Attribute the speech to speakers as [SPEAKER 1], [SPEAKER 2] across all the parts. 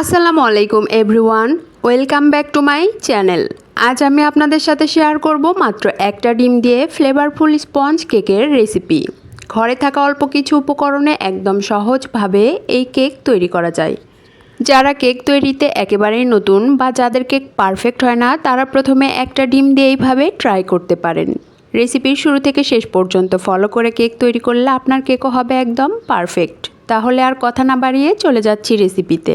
[SPEAKER 1] আসসালামু আলাইকুম, everyone. Welcome back to my channel. আজ আমি আপনাদের সাথে শেয়ার করব মাত্র একটা ডিম দিয়ে ফ্লেভারফুল স্পঞ্জ কেকের রেসিপি। ঘরে থাকা অল্প কিছু উপকরণে একদম সহজভাবে এই কেক তৈরি করা যায়। যারা কেক তৈরিতে একেবারেই নতুন বা যাদের কেক পারফেক্ট হয় না, তারা প্রথমে একটা ডিম দিয়ে এইভাবে ট্রাই করতে পারেন। রেসিপির শুরু থেকে শেষ পর্যন্ত ফলো করে কেক তৈরি করলে আপনার কেকও হবে একদম পারফেক্ট। তাহলে আর কথা না বাড়িয়ে চলে যাচ্ছি রেসিপিতে।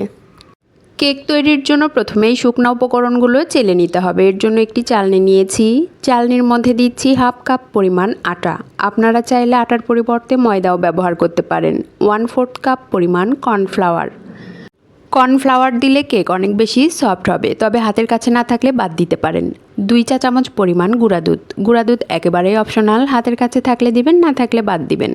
[SPEAKER 1] কেক তৈরির জন্য প্রথমেই শুকনো উপকরণগুলো চেলে নিতে হবে। এর জন্য একটি চালনি নিয়েছি। চালনির মধ্যে দিচ্ছি হাফ কাপ পরিমাণ আটা। আপনারা চাইলে আটার পরিবর্তে ময়দাও ব্যবহার করতে পারেন। ওয়ান ফোর্থ কাপ পরিমাণ কর্নফ্লাওয়ার। কর্নফ্লাওয়ার দিলে কেক অনেক বেশি সফট হবে, তবে হাতের কাছে না থাকলে বাদ দিতে পারেন। দুই চা চামচ পরিমাণ গুঁড়া দুধ। গুঁড়া দুধ একেবারেই অপশনাল, হাতের কাছে থাকলে দিবেন, না থাকলে বাদ দিবেন।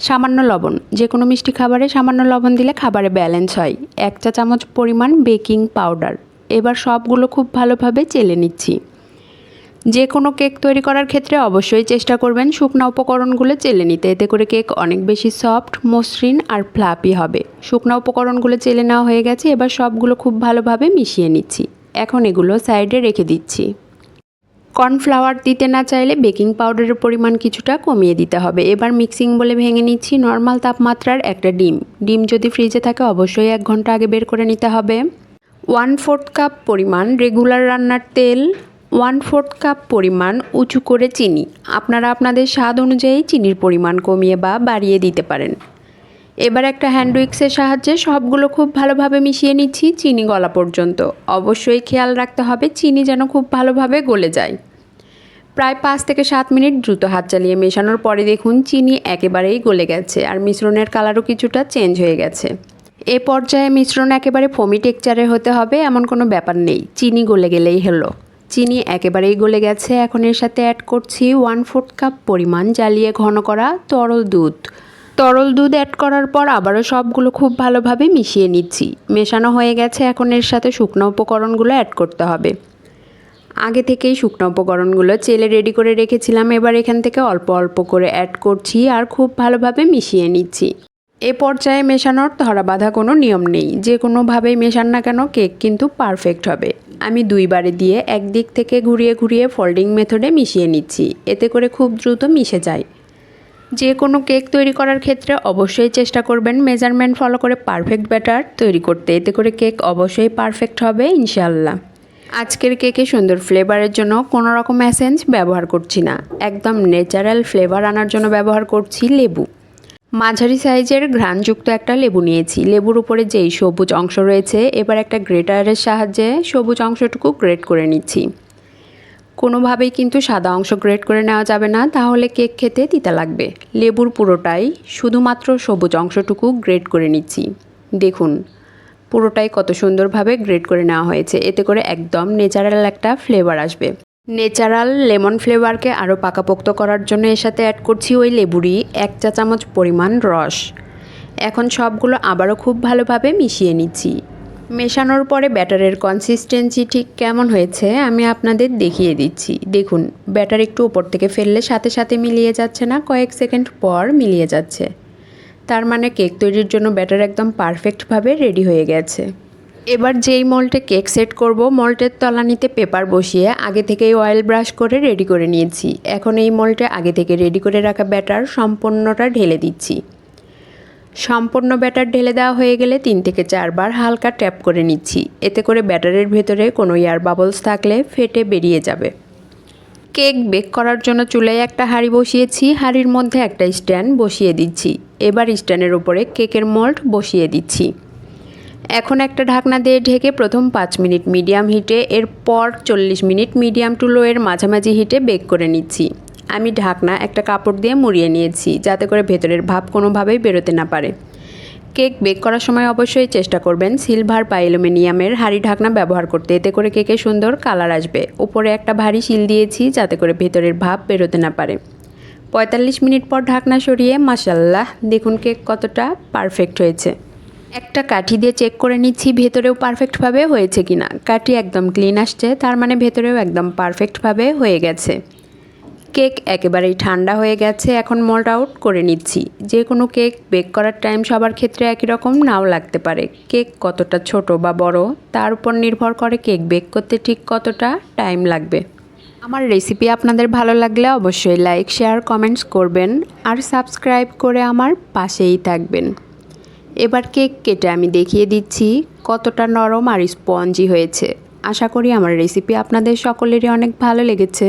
[SPEAKER 1] সামান্য লবণ। যে কোনো মিষ্টি খাবারে সামান্য লবণ দিলে খাবারে ব্যালেন্স হয়। এক চা চামচ পরিমাণ বেকিং পাউডার এবার সবগুলো খুব ভালোভাবে চেলে নিচ্ছি। যে কোনো কেক তৈরি করার ক্ষেত্রে অবশ্যই চেষ্টা করবেন শুকনো উপকরণগুলো চেলে নিতে। এতে করে কেক অনেক বেশি সফট মসৃণ আর ফ্লাপি হবে। শুকনো উপকরণগুলো চেলে নেওয়া হয়ে গেছে। এবার সবগুলো খুব ভালোভাবে মিশিয়ে নিচ্ছি। এখন এগুলো সাইডে রেখে দিচ্ছি। কর্নফ্লাওয়ার দিতে না চাইলে বেকিং পাউডারের পরিমাণ কিছুটা কমিয়ে দিতে হবে। এবার মিক্সিং বলে ভেঙে নিচ্ছি নর্মাল তাপমাত্রার একটা ডিম। ডিম যদি ফ্রিজে থাকে অবশ্যই এক ঘণ্টা আগে বের করে নিতে হবে। ওয়ান ফোর্থ কাপ পরিমাণ রেগুলার রান্নার তেল ওয়ান ফোর্থ কাপ পরিমাণ উঁচু করে চিনি। আপনারা আপনাদের স্বাদ অনুযায়ী চিনির পরিমাণ কমিয়ে বা বাড়িয়ে দিতে পারেন। এবার একটা হ্যান্ড উইক্সের সাহায্যে সবগুলো খুব ভালোভাবে মিশিয়ে নিচ্ছি চিনি গলা পর্যন্ত। অবশ্যই খেয়াল রাখতে হবে, চিনি যেন খুব ভালোভাবে গলে যায়। প্রায় পাঁচ থেকে সাত মিনিট দ্রুত হাত চালিয়ে মেশানোর পরে দেখুন চিনি একেবারেই গলে গেছে আর মিশ্রণের কালারও কিছুটা চেঞ্জ হয়ে গেছে। এ পর্যায়ে মিশ্রণ একেবারে ফমি টেক্সচারের হতে হবে, এমন কোনো ব্যাপার নেই। চিনি গলে গেলেই হলো। চিনি একেবারেই গলে গেছে, এখন এর সাথে অ্যাড করছি ওয়ান ফোর্থ কাপ পরিমাণ জ্বালিয়ে ঘন করা তরল দুধ। তরল দুধ অ্যাড করার পর আবারও সবগুলো খুব ভালোভাবে মিশিয়ে নিচ্ছি। মেশানো হয়ে গেছে, এখন এর সাথে শুকনো উপকরণগুলো অ্যাড করতে হবে। আগে থেকেই শুকনো উপকরণগুলো চেলে রেডি করে রেখেছিলাম, এবার এখান থেকে অল্প অল্প করে অ্যাড করছি আর খুব ভালোভাবে মিশিয়ে নিচ্ছি। এ পর্যায়ে মেশানোর ধরা বাঁধা কোনো নিয়ম নেই, যে কোনোভাবেই মেশান না কেন, কেক কিন্তু পারফেক্ট হবে। আমি দুইবারে দিয়ে একদিক থেকে ঘুরিয়ে ঘুরিয়ে ফোল্ডিং মেথডে মিশিয়ে নিচ্ছি, এতে করে খুব দ্রুত মিশে যায়। যে কোনো কেক তৈরি করার ক্ষেত্রে অবশ্যই চেষ্টা করবেন মেজারমেন্ট ফলো করে পারফেক্ট ব্যাটার তৈরি করতে। এতে করে কেক অবশ্যই পারফেক্ট হবে ইনশাল্লাহ আজকের কেকে সুন্দর ফ্লেভারের জন্য কোনো রকম অ্যাসেন্স ব্যবহার করছি না। একদম ন্যাচারাল ফ্লেভার আনার জন্য ব্যবহার করছি লেবু। মাঝারি সাইজের ঘ্রাণযুক্ত একটা লেবু নিয়েছি। লেবুর উপরে যেই সবুজ অংশ রয়েছে, এবার একটা গ্রেটারের সাহায্যে সবুজ অংশটুকু গ্রেট করে নিচ্ছি। কোনোভাবেই কিন্তু সাদা অংশ গ্রেট করে নেওয়া যাবে না, তাহলে কেক খেতে তিতা লাগবে। লেবুর পুরোটাই শুধুমাত্র সবুজ অংশটুকু গ্রেট করে নিচ্ছি। দেখুন, পুরোটাই কত সুন্দরভাবে গ্রেট করে নেওয়া হয়েছে, এতে করে একদম ন্যাচারাল একটা ফ্লেভার আসবে। ন্যাচারাল লেমন ফ্লেভারকে আরও পাকাপোক্ত করার জন্য এর সাথে অ্যাড করছি ওই লেবুরই এক চা চামচ পরিমাণ রস। এখন সবগুলো আবারও খুব ভালোভাবে মিশিয়ে নিচ্ছি। মেশানোর পরে ব্যাটারের কনসিস্টেন্সি ঠিক কেমন হয়েছে, আমি আপনাদের দেখিয়ে দিচ্ছি। দেখুন, ব্যাটার একটু ওপর থেকে ফেললে সাথে সাথে মিলিয়ে যাচ্ছে না, কয়েক সেকেন্ড পর মিলিয়ে যাচ্ছে। তার মানে কেক তৈরির জন্য ব্যাটার একদম পারফেক্টভাবে রেডি হয়ে গেছে। এবার যেই মল্টে কেক সেট করব মল্টের তলানিতে পেপার বসিয়ে আগে থেকেই অয়েল ব্রাশ করে রেডি করে নিয়েছি। এখন এই মল্টে আগে থেকে রেডি করে রাখা ব্যাটার সম্পূর্ণটা ঢেলে দিচ্ছি। সম্পূর্ণ ব্যাটার ঢেলে দেওয়া হয়ে গেলে তিন থেকে চারবার হালকা ট্যাপ করে নিচ্ছি। এতে করে ব্যাটারের ভেতরে কোনো এয়ার বাবলস থাকলে ফেটে বেরিয়ে যাবে। কেক বেক করার জন্য চুলায় একটা হাঁড়ি বসিয়েছি। হাঁড়ির মধ্যে একটা স্ট্যান্ড বসিয়ে দিচ্ছি। এবার স্ট্যান্ডের উপরে কেকের মোল্ড বসিয়ে দিচ্ছি। এখন একটা ঢাকনা দিয়ে ঢেকে প্রথম পাঁচ মিনিট মিডিয়াম হিটে, এরপর চল্লিশ মিনিট মিডিয়াম টু লো এর মাঝামাঝি হিটে বেক করে নিচ্ছি। আমি ঢাকনা একটা কাপড় দিয়ে মুড়িয়ে নিয়েছি, যাতে করে ভেতরের ভাব কোনোভাবেই বেরোতে না পারে। কেক বেক করার সময় অবশ্যই চেষ্টা করবেন সিলভার বা অ্যালুমিনিয়ামের হাঁড়ি ঢাকনা ব্যবহার করতে। এতে করে কেকে সুন্দর কালার আসবে। উপরে একটা ভারী শিল দিয়েছি, যাতে করে ভেতরের ভাব বেরোতে না পারে। পঁয়তাল্লিশ মিনিট পর ঢাকনা সরিয়ে মাসাল্লাহ দেখুন কেক কতটা পারফেক্ট হয়েছে। একটা কাঠি দিয়ে চেক করে নিচ্ছি ভেতরেও পারফেক্টভাবে হয়েছে কিনা। কাঠি একদম ক্লিন আসছে, তার মানে ভেতরেও একদম পারফেক্টভাবে হয়ে গেছে। কেক একেবারেই ঠান্ডা হয়ে গেছে, এখন মোল্ড আউট করে নিচ্ছি। যে কোনো কেক বেক করার টাইম সবার ক্ষেত্রে একই রকম, নাও লাগতে পারে। কেক কতটা ছোট বা বড়, তার উপর নির্ভর করে কেক বেক করতে ঠিক কতটা টাইম লাগবে। আমার রেসিপি আপনাদের ভালো লাগলে অবশ্যই লাইক শেয়ার কমেন্টস করবেন আর সাবস্ক্রাইব করে আমার পাশেই থাকবেন। এবার কেক কেটে আমি দেখিয়ে দিচ্ছি কতটা নরম আর স্পঞ্জি হয়েছে। আশা করি আমার রেসিপি আপনাদের সকলেরই অনেক ভালো লেগেছে।